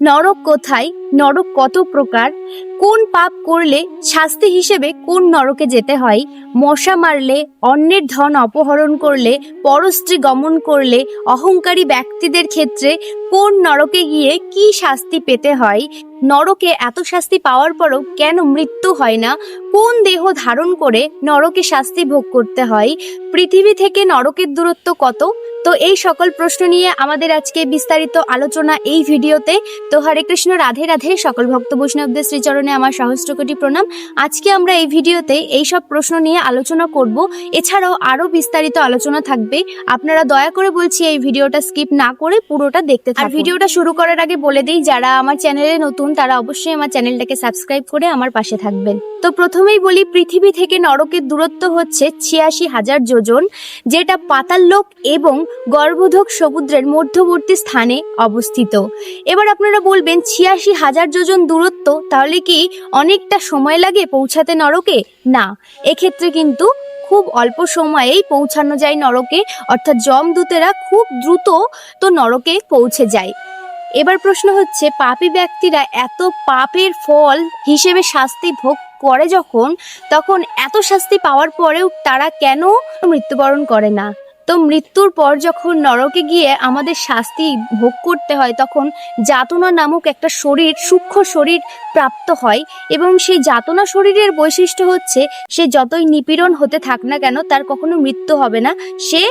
নরক কোথায়? নরক কত প্রকার? কোন পাপ করলে শাস্তি হিসেবে কোন নরকে যেতে হয়? মশা মারলে, অন্যের ধন অপহরণ করলে, পরস্ত্রী গমন করলে, অহংকারী ব্যক্তিদের ক্ষেত্রে কোন নরকে গিয়ে কি শাস্তি পেতে হয়? নরকে এত শাস্তি পাওয়ার পরও কেন মৃত্যু হয় না? কোন দেহ ধারণ করে নরকে শাস্তি ভোগ করতে হয়? পৃথিবী থেকে নরকের দূরত্ব কত? তো এই সকল প্রশ্ন নিয়ে আমাদের আজকে বিস্তারিত আলোচনা এই ভিডিওতে। তো হরে কৃষ্ণ, রাধে রাধে। সকল ভক্ত বৈষ্ণবদের শ্রীচরণে আমার সহস্র কোটি প্রণাম। আজকে আমরা এই ভিডিওতে এই সব প্রশ্ন নিয়ে আলোচনা করব। এছাড়াও আরও বিস্তারিত আলোচনা থাকবে। আপনারা দয়া করে বলছি এই ভিডিওটা স্কিপ না করে পুরোটা দেখতে আর ভিডিওটা শুরু করার আগে বলে দিই যারা আমার চ্যানেলে নতুন তারা অবশ্যই আমার চ্যানেলটাকে সাবস্ক্রাইব করে আমার পাশে থাকবেন। তো প্রথমেই বলি পৃথিবী থেকে নরকের দূরত্ব হচ্ছে ছিয়াশি হাজার যোজন যেটা পাতাল লোক এবং গর্ভধক সমুদ্রের মধ্যবর্তী স্থানে অবস্থিত। এবার আপনারা বলবেন ছিয়াশি হাজার যোজন দূরত্ব, তাহলে কি অনেকটা সময় লাগে পৌঁছাতে নরকে? না, এক্ষেত্রে কিন্তু খুব অল্প সময়েই পৌঁছানো যায় নরকে, অর্থাৎ যমদূতেরা খুব দ্রুত তো নরকে পৌঁছে যায়। এবার প্রশ্ন হচ্ছে, পাপী ব্যক্তিরা এত পাপের ফল হিসেবে শাস্তি ভোগ করে যখন, তখন এত শাস্তি পাওয়ার পরেও তারা কেন মৃত্যুবরণ করে না? তো মৃত্যুর পর যখন নরকে গিয়ে আমাদের শাস্তি ভোগ করতে হয় তখন যাতনা নামক একটা শরীর সূক্ষ্ম শরীর প্রাপ্ত হয় এবং সেই যাতনা শরীরের বৈশিষ্ট্য হচ্ছে সে যতই নিপীড়ন হতে থাক না কেন তার কখনো মৃত্যু হবে না। সে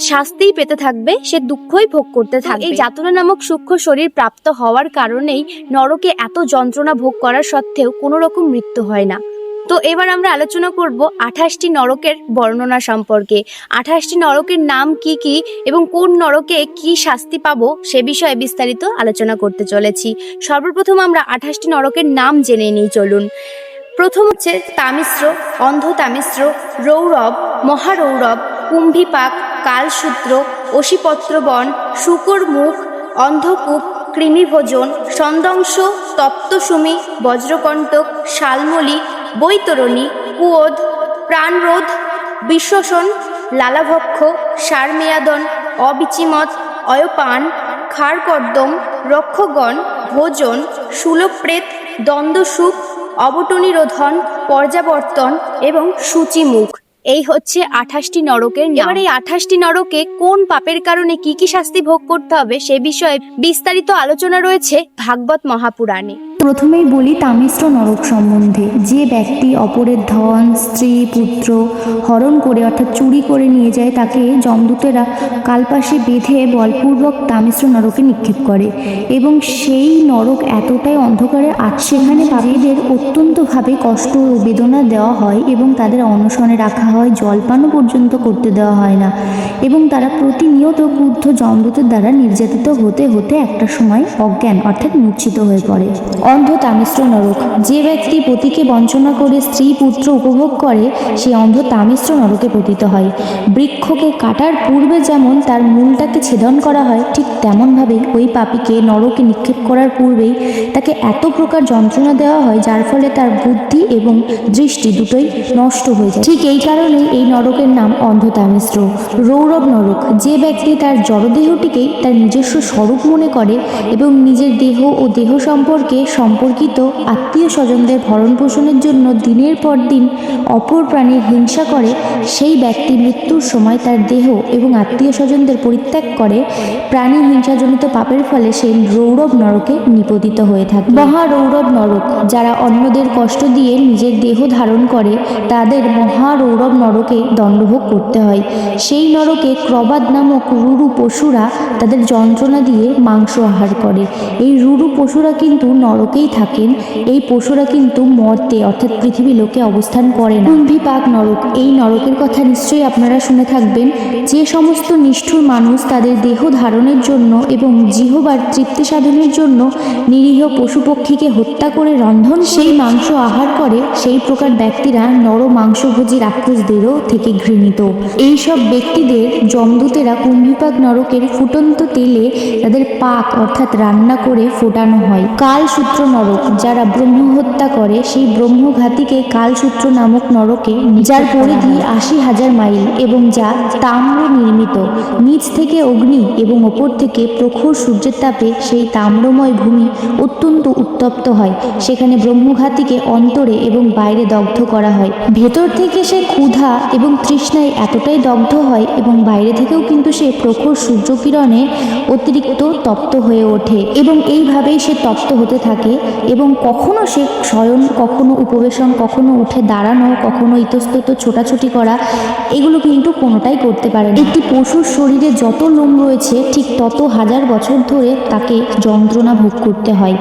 শাস্তিই পেতে থাকবে সে দুঃখই ভোগ করতে থাকবে। এই যাতনা নামক সূক্ষ্ম শরীর প্রাপ্ত হওয়ার কারণেই নরকে এত যন্ত্রণা ভোগ করার সত্ত্বেও কোনো রকম মৃত্যু হয় না। তো এবার আমরা আলোচনা করব আঠাশটি নরকের বর্ণনা সম্পর্কে। আঠাশটি নরকের নাম কি কি এবং কোন নরকে কি শাস্তি পাব সে বিষয়ে বিস্তারিত আলোচনা করতে চলেছি। সর্বপ্রথম আমরা আঠাশটি নরকের নাম জেনে নিই, চলুন। প্রথম হচ্ছে তামিশ্র, অন্ধ তামিশ্র, রৌরব, মহারৌরব, কুম্ভিপাক, কালসূত্র, অশিপত্রবন শুকর মুখ অন্ধকূপ, কৃমিভোজন সন্দংশ তপ্তসুমি, বজ্রকণ্টক, শালমলি বৈতরণী কুয়োধ প্রাণরোধ, বিশ্বসন, লালাভক্ষ, সারমেয়াদন অবিচিমত অয়পান, খারকর্দম, রক্ষগণ, ভোজন, সুলপ্রেত, দ্বন্দ্বসুখ, অবটনিরোধন, পর্যাবর্তন এবং সূচিমুখ এই হচ্ছে আঠাশটি নরকের। এবার এই আঠাশটি নরকে কোন পাপের কারণে কি কি শাস্তি ভোগ করতে হবে সে বিষয়ে বিস্তারিত আলোচনা রয়েছে ভাগবত মহাপুরাণে প্রথমেই বলি তামিশ্র নরক সম্বন্ধে। যে ব্যক্তি অপরের ধন, স্ত্রী, পুত্র হরণ করে অর্থাৎ চুরি করে নিয়ে যায়, তাকে যমদূতেরা কালপাশে বেঁধে বলপূর্বক তামিশ্র নরকে নিক্ষেপ করে। এবং সেই নরক এতটাই অন্ধকারে আজ সেখানে পাপীদের অত্যন্তভাবে কষ্ট ও বেদনা দেওয়া হয় এবং তাদের অনশনে রাখা হয়, জলপানও পর্যন্ত করতে দেওয়া হয় না। এবং তারা প্রতিনিয়ত ক্রুদ্ধ যমদূতের দ্বারা নির্যাতিত হতে হতে একটা সময় অজ্ঞান অর্থাৎ মূর্ছিত হয়ে পড়ে। অন্ধ তামিশ্র নরক। যে ব্যক্তি পতিকে বঞ্চনা করে স্ত্রী পুত্র উপভোগ করে, সে অন্ধ তামিশ্র নরকে পতিত হয়। বৃক্ষকে কাটার পূর্বে যেমন তার মূলটাকে ছেদন করা হয়, ঠিক তেমনভাবে ওই পাপীকে নরকে নিক্ষেপ করার পূর্বেই তাকে এত প্রকার যন্ত্রণা দেওয়া হয়, যার ফলে তার বুদ্ধি এবং দৃষ্টি দুটোই নষ্ট হয়ে যায়। ঠিক এই কারণে এই নরকের নাম অন্ধ তামিশ্র, রৌরব নরক। যে ব্যক্তি তার জড়দেহটিকেই তার নিজস্ব স্বরূপ মনে করে এবং নিজের দেহ ও দেহ সম্পর্কে সম্পর্কিত আত্মীয় স্বজনদের ভরণ পোষণের জন্য দিনের পর দিন অপর প্রাণীর হিংসা করে, সেই ব্যক্তি মৃত্যুর সময় তার দেহ এবং আত্মীয় স্বজনদের পরিত্যাগ করে, প্রাণী হিংসাজনিত পাপের ফলে সে রৌরব নরকে নিপতিত হয়ে থাকে। মহারৌরব নরক, যারা অন্যদের কষ্ট দিয়ে নিজের দেহ ধারণ করে, তাদের মহারৌরব নরকে দণ্ডভোগ করতে হয়। সেই নরকে ক্রবাদ নামক রুরু পশুরা তাদের যন্ত্রণা দিয়ে মাংস আহার করে। এই রুরু পশুরা কিন্তু নরকেই থাকেন, এই পশুরা কিন্তু মর্তে, অর্থাৎ পৃথিবী লোকে অবস্থান করে না। কুম্ভিপাক নরক, এই নরকের কথা নিশ্চয়ই আপনারা শুনে থাকবেন। যে সমস্ত নিষ্ঠুর মানুষ তাদের দেহ ধারণের জন্য এবং জিহবার তৃপ্তি সাধনের জন্য নিরীহ পশু পক্ষীকে হত্যা করে রন্ধন, সেই মাংস আহার করে, সেই প্রকার ব্যক্তিরা নর মাংসভোজী রাক্ষসদেরও থেকে ঘৃণিত। এই সব ব্যক্তিদের জমদূতেরা কুম্ভিপাক নরকের ফুটন্ত তেলে তাদের পাক, অর্থাৎ রান্না করে ফোটানো হয়। কাল সূত্র কালসূত্র নরক, যারা ব্রহ্ম হত্যা করে, সেই ব্রহ্মঘাতীকে কালসূত্র নামক নরকে যার পরিধি আশি হাজার মাইল এবং যা তাম্র নির্মিত। নিচ থেকে অগ্নি এবং ওপর থেকে প্রখর সূর্যের তাপে সেই তাম্রময় ভূমি অত্যন্ত উত্তপ্ত হয়। সেখানে ব্রহ্মঘাতীকে অন্তরে এবং বাইরে দগ্ধ করা হয়। ভেতর থেকে সে ক্ষুধা এবং তৃষ্ণায় এতটাই দগ্ধ হয় এবং বাইরে থেকেও কিন্তু সে প্রখর সূর্যকিরণে অতিরিক্ত তপ্ত হয়ে ওঠে এবং এইভাবেই সে তপ্ত হতে থাকে। এবং কখনো সে শয়ন, কখনো উপবেশন, কখনো উঠে দাঁড়ানো, কখনো ইতস্তত ছোটাছুটি করা, এগুলো কিন্তু কোনোটাই করতে পারে না। একটি পশুর শরীরে যত লোম রয়েছে, ঠিক তত হাজার বছর ধরে তাকে যন্ত্রণা ভোগ করতে হয়।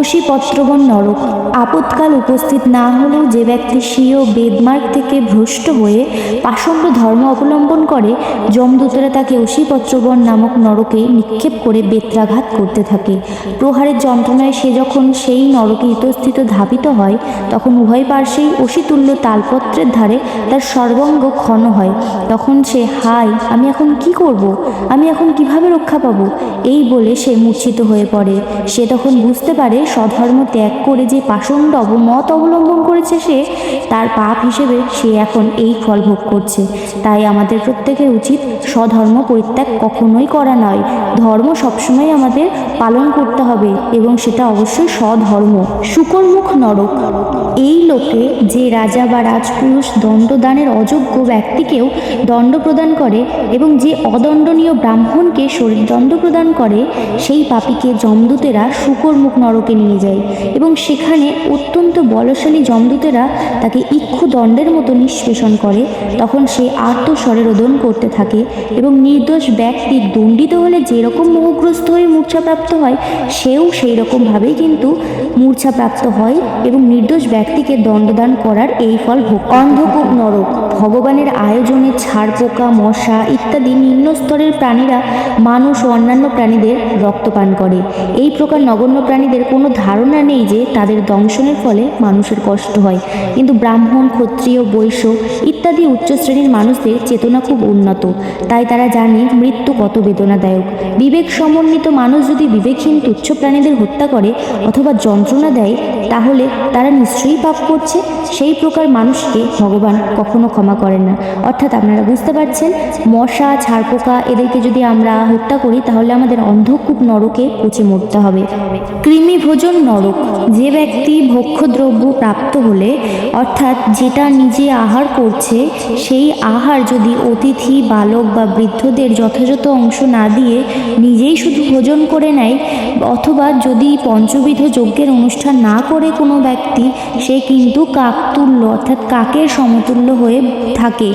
অশিপত্রবন নরক আপৎকাল উপস্থিত না হলেও যে ব্যক্তি স্বীয় বেদমার্গ থেকে ভ্রষ্ট হয়ে পাষণ্ড ধর্ম অবলম্বন করে, যমদূতরা তাকে অশিপত্রবন নামক নরকে নিক্ষেপ করে বেত্রাঘাত করতে থাকে। প্রহারের যন্ত্রণায় সে যখন সেই নরকে ইতস্থিত ধাবিত হয়, তখন উভয় পার্শ্বেই অশিতুল্য তালপত্রের ধারে তার সর্বাঙ্গ ক্ষণ হয়। তখন সে, হাই, আমি এখন কি করব? আমি এখন কীভাবে রক্ষা পাবো? এই বলে সে মূর্ছিত হয়ে পড়ে। সে তখন বুঝতে পারে স্বধর্ম ত্যাগ করে যে পাষণ্ড অবমত অবলম্বন করেছে সে, তার পাপ হিসেবে সে এখন এই ফল ভোগ করছে। তাই আমাদের প্রত্যেকের উচিত স্বধর্ম পরিত্যাগ কখনোই করা নয়। ধর্ম সবসময় আমাদের পালন করতে হবে এবং সেটা অবশ্যই স্বধর্ম শুকরমুখ নরক। এই লোকে যে রাজা বা রাজপুরুষ দণ্ডদানের অযোগ্য ব্যক্তিকেও দণ্ড প্রদান করে এবং যে অদণ্ডনীয় ব্রাহ্মণকে শরীর দণ্ড প্রদান করে, সেই পাপীকে যমদূতেরা শুকরমুখ নরকে নিয়ে যায় এবং সেখানে অত্যন্ত বলশালী যমদূতেরা তাকে ইক্ষু দণ্ডের মতো নিষ্পেষণ করে। তখন সে আত্মস্বরে রোদন করতে থাকে এবং নির্দোষ ব্যক্তি দণ্ডিত হলে যেরকম মোহগ্রস্ত হয়ে মূর্ছাপ্রাপ্ত হয়, সেও সেই রকমভাবেই কিন্তু mundo মূর্ছাপ্রাপ্ত হয় এবং নির্দোষ ব্যক্তিকে দণ্ডদান করার এই ফল ভোগ অন্ধকূপ নরক, ভগবানের আয়োজনে ছাড় পোকা মশা ইত্যাদি নিম্ন স্তরের প্রাণীরা মানুষ ও অন্যান্য প্রাণীদের রক্তপান করে। এই প্রকার নগণ্য প্রাণীদের কোনো ধারণা নেই যে তাদের দংশনের ফলে মানুষের কষ্ট হয়। কিন্তু ব্রাহ্মণ, ক্ষত্রিয়, বৈশ্য ইত্যাদি উচ্চ শ্রেণির মানুষদের চেতনা খুব উন্নত। তাই তারা জানে মৃত্যু কত বেদনাদায়ক। বিবেক সমন্বিত মানুষ যদি বিবেকহীন তুচ্ছ প্রাণীদের হত্যা করে অথবা যন্ত্রণা দেয়, তাহলে তারা নিশ্চয়ই পাপ করছে। সেই প্রকার মানুষকে ভগবান কখনো ক্ষমা করেন না। অর্থাৎ আপনারা বুঝতে পারছেন, মশা, ছাড়পোকা, এদেরকে যদি আমরা হত্যা করি, তাহলে আমাদের অন্ধকূপ নরকে পচে মরতে হবে। কৃমি ভোজন নরক, যে ব্যক্তি ভক্ষ্যদ্রব্য প্রাপ্ত হলে, অর্থাৎ যেটা নিজে আহার করছে, সেই আহার যদি অতিথি, বালক বা বৃদ্ধদের যথাযথ অংশ না দিয়ে নিজেই শুধু ভোজন করে নেয়, অথবা যদি পঞ্চবিধ যজ্ঞের অনুষ্ঠান না করে কোনো ব্যক্তি সে কিন্তু কাকতুল্য অর্থাৎ কাকের সমতুল্য হয়ে থাকে।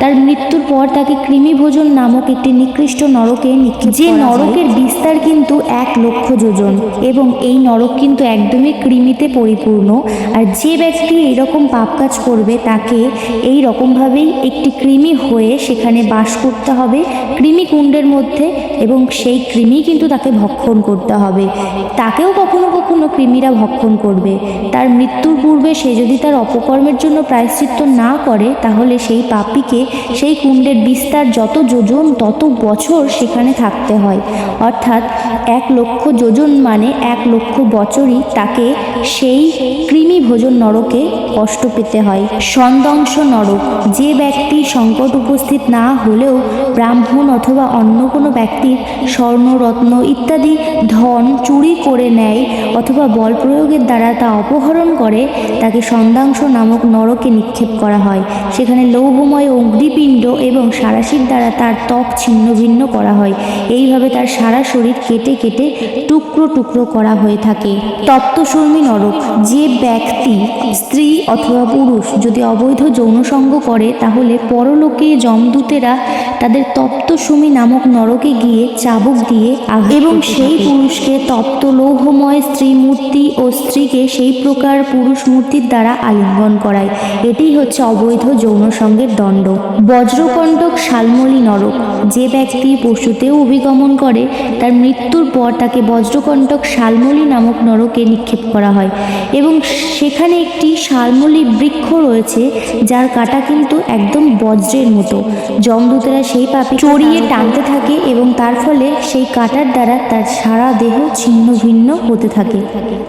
তার মৃত্যুর পর তাকে কৃমিভোজন নামক একটি নিকৃষ্ট নরকে নিক্ষেপ যে নরকের বিস্তার কিন্তু এক লক্ষ যোজন এবং এই নরক কিন্তু একদমই কৃমিতে পরিপূর্ণ আর যে ব্যক্তি এইরকম পাপ কাজ করবে তাকে এই রকমভাবেই একটি কৃমি হয়ে সেখানে বাস করতে হবে কৃমি কুণ্ডের মধ্যে এবং সেই কৃমি কিন্তু তাকে ভক্ষণ করতে হবে। তাকেও কখনো কখনো কৃমিরা ভক্ষণ করবে। তার মৃত্যুর পূর্বে সে যদি তার অপকর্মের জন্য প্রায়শ্চিত্ত না করে, তাহলে সেই পাপীকে সেই কুণ্ডের বিস্তার যত যোজন, তত বছর সেখানে থাকতে হয়। অর্থাৎ এক লক্ষ যোজন মানে এক লক্ষ বছরই তাকে সেই কৃমি ভোজন নরকে কষ্ট পেতে হয়। সন্দংশ নরক, যে ব্যক্তি সংকট উপস্থিত না হলেও ব্রাহ্মণ অথবা অন্য কোনো ব্যক্তির স্বর্ণরত্ন ইত্যাদি ধন চুরি করে নেয় অথবা বল প্রয়োগের দ্বারা তা অপহরণ করে তাকে সন্দাংশ নামক নরকে নিক্ষেপ করা হয়। সেখানে লৌহময় অগ্নিপিণ্ড এবং সারাশির দ্বারা তার ত্বক ছিন্ন ভিন্ন করা হয়। এইভাবে তার সারা শরীর কেটে কেটে টুকরো টুকরো করা হয়ে থাকে। তপ্তশর্মী নরক যে ব্যক্তি স্ত্রী অথবা পুরুষ যদি অবৈধ যৌনসঙ্গ করে তাহলে পরলোকে যমদূতেরা তাদের তপ্তসুমি নামক নরকে গিয়ে চাবুক দিয়ে এবং সেই পুরুষকে তপ্ত লৌহময় স্ত্রী মূর্তি ও স্ত্রীকে সেই প্রকার পুরুষ মূর্তির দ্বারা আলিঙ্গন করায়। এটি হচ্ছে অবৈধ যৌন সঙ্গের দণ্ড। বজ্রকণ্টক শালমলি নরক যে ব্যক্তি পশুতেও অভিগমন করে তার মৃত্যুর পর তাকে বজ্রকণ্টক শালমলি নামক নরকে নিক্ষেপ করা হয়। এবং সেখানে একটি শালমলি বৃক্ষ রয়েছে যার কাটা কিন্তু একদম বজ্রের মতো। যমদূতেরা সেই পাপি চড়িয়ে টানতে থাকে এবং তার ফলে সেই কাটার দ্বারা তার সারা দেহ ছিন্ন ভিন্ন হতে থাকে।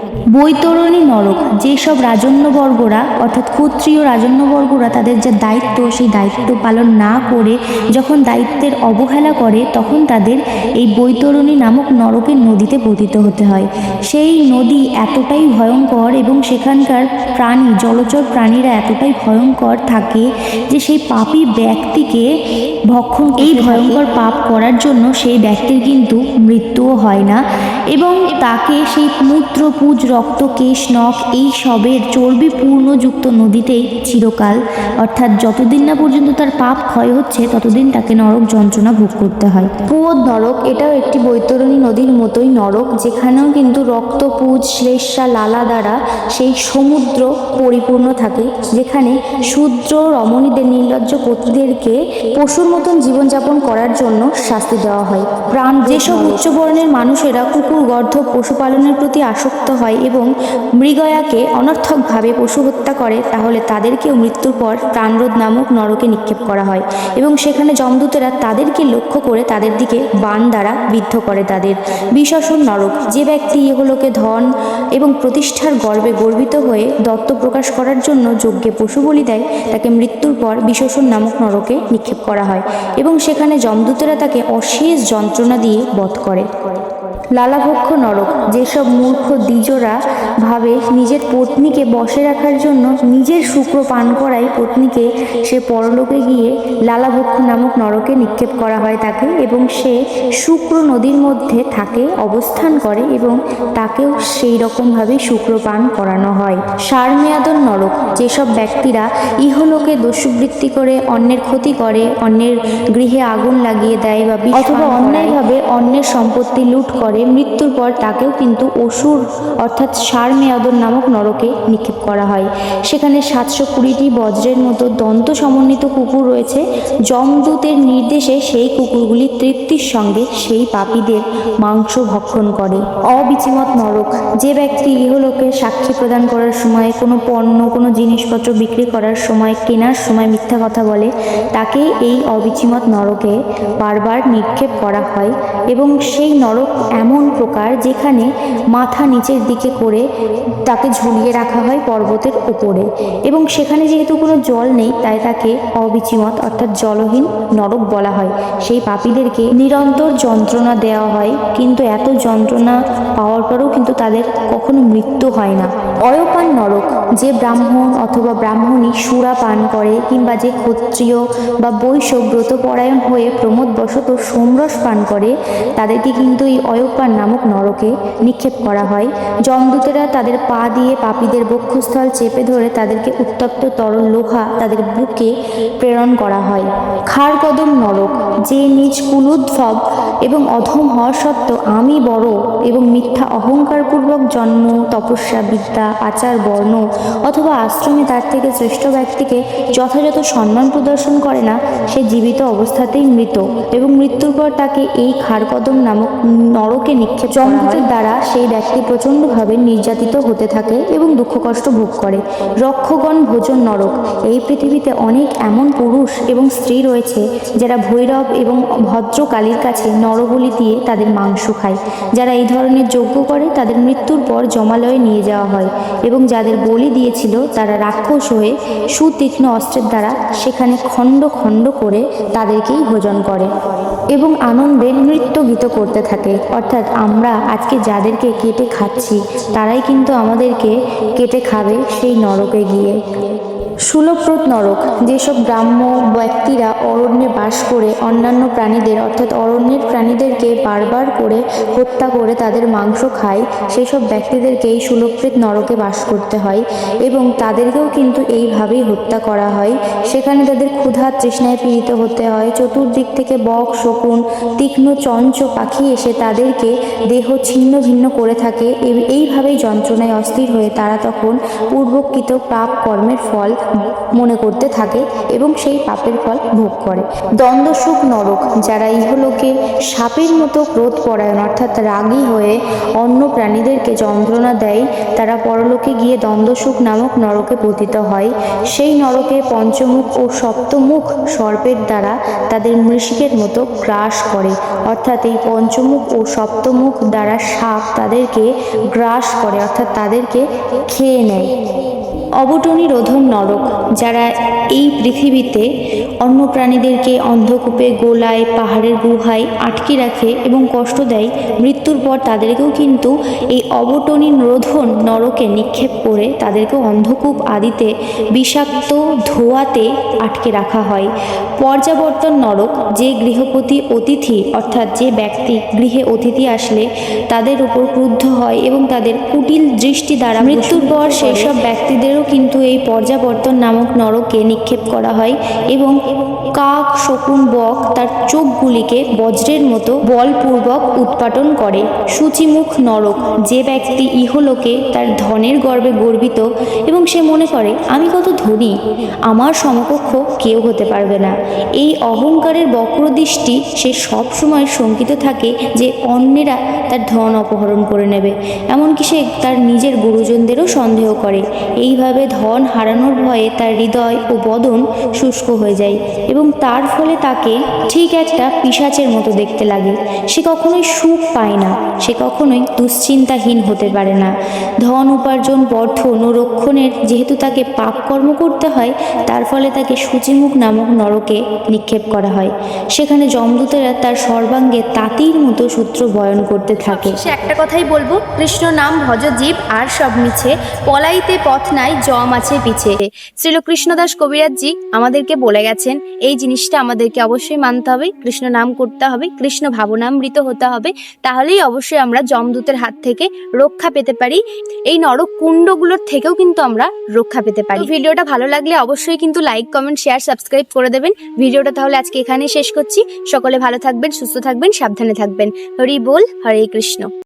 থাকে বৈতরণী নরক, যেসব রাজন্যবর্গরা, অর্থাৎ ক্ষত্রিয় রাজন্যবর্গরা তাদের যে দায়িত্ব, সেই দায়িত্ব পালন না করে যখন দায়িত্বের অবহেলা করে, তখন তাদের এই বৈতরণী নামক নরকের নদীতে পতিত হতে হয়। সেই নদী এতটাই ভয়ঙ্কর এবং সেখানকার প্রাণী, জলচর প্রাণীরা এতটাই ভয়ঙ্কর থাকে যে সেই পাপী ব্যক্তিকে ভক্ষণ এই ভয়ঙ্কর পাপ করার জন্য সেই ব্যক্তির কিন্তু মৃত্যুও হয় না এবং তাকে সেই মূত্র পুজ রক্ত কেশ নখ এই সবের চর্বিপূর্ণযুক্ত নদীতেই চিরকাল। অর্থাৎ যতদিন না পর্যন্ত তার পাপ ক্ষয় হচ্ছে, ততদিন তাকে নরক যন্ত্রণা ভোগ করতে হয়। পুয়োদ নরক, এটাও একটি বৈতরণী নদীর মতোই নরক, যেখানেও কিন্তু রক্ত পুজ শ্লেষা লালা দ্বারা সেই সমুদ্র পরিপূর্ণ থাকে, যেখানে শূদ্র রমণীদের নির্লজ্জ পতিদেরকে পশুর মতন জীবনযাপন করার জন্য শাস্তি দেওয়া হয়। প্রাণ, যেসব উচ্চবর্ণের মানুষেরা কুকুর গর্ধ পশুপালনের প্রতি আসক্ত হয় এবং মৃগয়াকে অনর্থকভাবে পশু হত্যা করে, তাহলে তাদেরকেও মৃত্যুর পর প্রাণরোধ নামক নরকে নিক্ষেপ করা হয় এবং সেখানে যমদূতেরা তাদেরকে লক্ষ্য করে তাদের দিকে বান দ্বারা বিদ্ধ করে তাদের। বিশ্বসন নরক, যে ব্যক্তি ইহলোকে ধন এবং প্রতিষ্ঠার গর্বে গর্বিত হয়ে দত্ত প্রকাশ করার জন্য যজ্ঞে পশু বলি দেয়, তাকে মৃত্যুর পর বিশ্বসন নামক নরকে নিক্ষেপ করা হয় এবং সেখানে যমদূতেরা তাকে অশেষ যন্ত্রণা দিয়ে বধ করে। লালাভক্ষ নরক। যেসব মূর্খ দ্বিজরা ভাবে নিজের পত্নীকে বসে রাখার জন্য নিজের শুক্র পান করায় পত্নীকে সে পরলোকে গিয়ে লালাভক্ষ নামক নরকে নিক্ষেপ করা হয় তাকে এবং সে শুক্র নদীর মধ্যে থাকে অবস্থান করে এবং তাকেও সেই রকমভাবে শুক্র পান করানো হয়। সারমেয়াদন নরক। যেসব ব্যক্তিরা ইহলোকে দস্যুবৃত্তি করে অন্যের ক্ষতি করে অন্যের গৃহে আগুন লাগিয়ে দেয় বা অথবা অন্যায়ভাবে অন্যের সম্পত্তি লুট করে মৃত্যুর পর তাকেও কিন্তু অসুর অর্থাৎ সারমেয়াদন নামক নরকে নিক্ষেপ করা হয়। সেখানে সাতশো কুড়িটি বজ্রের মতো দন্ত সমন্বিত কুকুর রয়েছে। যমদূতের নির্দেশে সেই কুকুরগুলি তৃপ্তির সঙ্গে সেই পাপীদের মাংস ভক্ষণ করে। অবিচিমত নরক। যে ব্যক্তি ইহলোকে সাক্ষী প্রদান করার সময়, কোনো পণ্য, কোনো জিনিসপত্র বিক্রি করার সময়, কেনার সময় মিথ্যা কথা বলে তাকে এই অবিচিমত নরকে বারবার নিক্ষেপ করা হয় এবং সেই নরক এমন প্রকার যেখানে মাথা নিচের দিকে করে তাকে ঝুলিয়ে রাখা হয় পর্বতের উপরে। এবং সেখানে যেহেতু কোনো জল নেই, তাই তাকে অবিচিমত অর্থাৎ জলহীন নরক বলা হয়। সেই পাপীদেরকে নিরন্তর যন্ত্রণা দেওয়া হয়, কিন্তু এত যন্ত্রণা পাওয়ার পরেও কিন্তু তাদের কখনো মৃত্যু হয় না। অয়পান নরক, যে ব্রাহ্মণ অথবা ব্রাহ্মণী সুরা পান করে কিংবা যে ক্ষত্রিয় বা বৈশ্য ব্রতপরায়ণ হয়ে প্রমোদবশত সোমরস পান করে, তাদেরকে কিন্তু এই অয়পান নামক নরকে নিক্ষেপ করা হয়। যমদূতেরা তাদের পা দিয়ে পাপীদের বক্ষস্থল চেপে ধরে তাদেরকে উত্তপ্ত তরল লোহা তাদের বুকে প্রেরণ করা হয়। খার কদম নরক, যে নিজ কুলুদ্ভব এবং অধম হওয়া সত্ত্বেও আমি বড় এবং মিথ্যা অহংকারপূর্বক জন্ম, তপস্যা, বিদ্যা, আচার, বর্ণ অথবা আশ্রমে তার থেকে শ্রেষ্ঠ ব্যক্তিকে যথাযথ সম্মান প্রদর্শন করে না, সে জীবিত অবস্থাতেই মৃত এবং মৃত্যুর পর তাকে এই খারকদম নামক নরকে নিক্ষেপ জমদূতের দ্বারা সেই ব্যক্তি প্রচণ্ডভাবে নির্যাতিত হতে থাকে এবং দুঃখ কষ্ট ভোগ করে। রক্ষগণ ভোজন নরক। এই পৃথিবীতে অনেক এমন পুরুষ এবং স্ত্রী রয়েছে যারা ভৈরব এবং ভদ্রকালীর কাছে নরবলি দিয়ে তাদের মাংস খায়। যারা এই ধরনের যজ্ঞ করে, তাদের মৃত্যুর পর জমালয়ে নিয়ে যাওয়া হয় এবং যাদের বলি দিয়েছিল, তারা রাক্ষস হয়ে সুতীক্ষ্ণ অস্ত্রের দ্বারা সেখানে খণ্ড খণ্ড করে তাদেরকেই ভোজন করে এবং আনন্দে নৃত্য গীত করতে থাকে। অর্থাৎ আমরা আজকে যাদেরকে কেটে খাচ্ছি তারাই কিন্তু আমাদেরকে কেটে খাবে সেই নরকে গিয়ে। সুলভপ্রদ নরক, যেসব গ্রাম্য ব্যক্তিরা অরণ্যে বাস করে অন্যান্য প্রাণীদের, অর্থাৎ অরণ্যের প্রাণীদেরকে বারবার করে হত্যা করে তাদের মাংস খায় সেই সব ব্যক্তিদেরকে এই সুলভপ্রেত নরকে বাস করতে হয় এবং তাদেরকেও কিন্তু এইভাবেই হত্যা করা হয়। সেখানে তাদের ক্ষুধা তৃষ্ণায় পীড়িত হতে হয়। চতুর্দিক থেকে বক, শকুন, তীক্ষ্ণ চঞ্চ পাখি এসে তাদেরকে দেহ ছিন্ন ভিন্ন করে থাকে। এই- এইভাবেই যন্ত্রণায় অস্থির হয়ে তারা তখন পূর্বকৃত পাপ কর্মের ফল মনে করতে থাকে এবং সেই পাপের ফল ভোগ করে। দ্বন্দ্বসুখ নরক, যারা ইহলোকে সাপের মতো ক্রোধ পরায়ণ, অর্থাৎ রাগী হয়ে অন্য প্রাণীদেরকে যন্ত্রণা দেয়, তারা পরলোকে গিয়ে দ্বন্দ্বসুখ নামক নরকে পতিত হয়। সেই নরকে পঞ্চমুখ ও সপ্তমুখ সর্পের দ্বারা তাদের মৃষিকের মতো গ্রাস করে, অর্থাৎ এই পঞ্চমুখ ও সপ্তমুখ দ্বারা সাপ তাদেরকে গ্রাস করে, অর্থাৎ তাদেরকে খেয়ে নেয়। অবটনী রোধন নরক যারা এই পৃথিবীতে অন্য প্রাণীদেরকে অন্ধকূপে গোলায় পাহাড়ের গুহায় আটকে রাখে এবং কষ্ট দেয়। মৃত্যুর পর তাদেরকেও কিন্তু এই অবটনী রোধন নরকে নিক্ষেপ করে তাদেরকে অন্ধকূপ আদিতে বিষাক্ত ধোয়াতে আটকে রাখা হয়। পর্যাবর্তন নরক যে গৃহপতি অতিথি অর্থাৎ যে ব্যক্তি গৃহে অতিথি আসলে তাদের উপর ক্রুদ্ধ হয় এবং তাদের কুটিল দৃষ্টি দ্বারা মৃত্যুর পর সেই সব ব্যক্তিদেরও কিন্তু এই পর্যাবর্তন নামক নরকে নিক্ষেপ করা হয় এবং কাক, শকুন, বক তার চোখগুলিকে বজ্রের মতো বলপূর্বক উৎপাটন করে। সূচিমুখ নরক, যে ব্যক্তি ইহলোকে তার ধনের গর্বে গর্বিত এবং সে মনে করে, আমি কত ধনী, আমার সমকক্ষ কেউ হতে পারবে না। এই অহংকারের বক্রদৃষ্টি সে সব সময় শঙ্কিত থাকে যে অন্যেরা তার ধন অপহরণ করে নেবে। এমনকি সে তার নিজের গুরুজনদেরও সন্দেহ করে। এইভাবে ধন হারানোর ভয়ে তার হৃদয় ও বদন শুষ্ক হয়ে যায়। এবং তার ফলে তাকে ঠিক একটা পিশাচের মতো দেখতে লাগে। সে কখনোই সুখ পায় না, সে কখনোই দুশ্চিন্তাহীন হতে পারে না। ধন উপার্জন বর্ধন ও রক্ষণের যেহেতু তাকে পাপ কর্ম করতে হয়, তার ফলে তাকে সূচিমুখ নামক নরকে নিক্ষেপ করা হয়। সেখানে যমদূতেরা তার সর্বাঙ্গে তাঁতির মতো সূত্র বয়ন করতে থাকে। সে একটা কথাই বলব, কৃষ্ণ নাম ভজ জীব আর সব মিছে, পলাইতে পথ নাই, জম আছে পিছে। শ্রীল কৃষ্ণদাস কবিরাজজি আমাদেরকে বলে গেছেন এই জিনিসটা আমাদেরকে অবশ্যই মানতে হবে, কৃষ্ণ নাম করতে হবে, কৃষ্ণ ভাবনামৃত হতে হবে, তাহলেই অবশ্যই আমরা যমদূতের হাত থেকে রক্ষা পেতে পারি। এই নরক কুণ্ডগুলোর থেকেও কিন্তু আমরা রক্ষা পেতে পারি। ভিডিওটা ভালো লাগলে অবশ্যই কিন্তু লাইক, কমেন্ট, শেয়ার, সাবস্ক্রাইব করে দেবেন। ভিডিওটা তাহলে আজকে এখানেই শেষ করছি। সকলে ভালো থাকবেন, সুস্থ থাকবেন, সাবধানে থাকবেন। হরি বল, হরে কৃষ্ণ।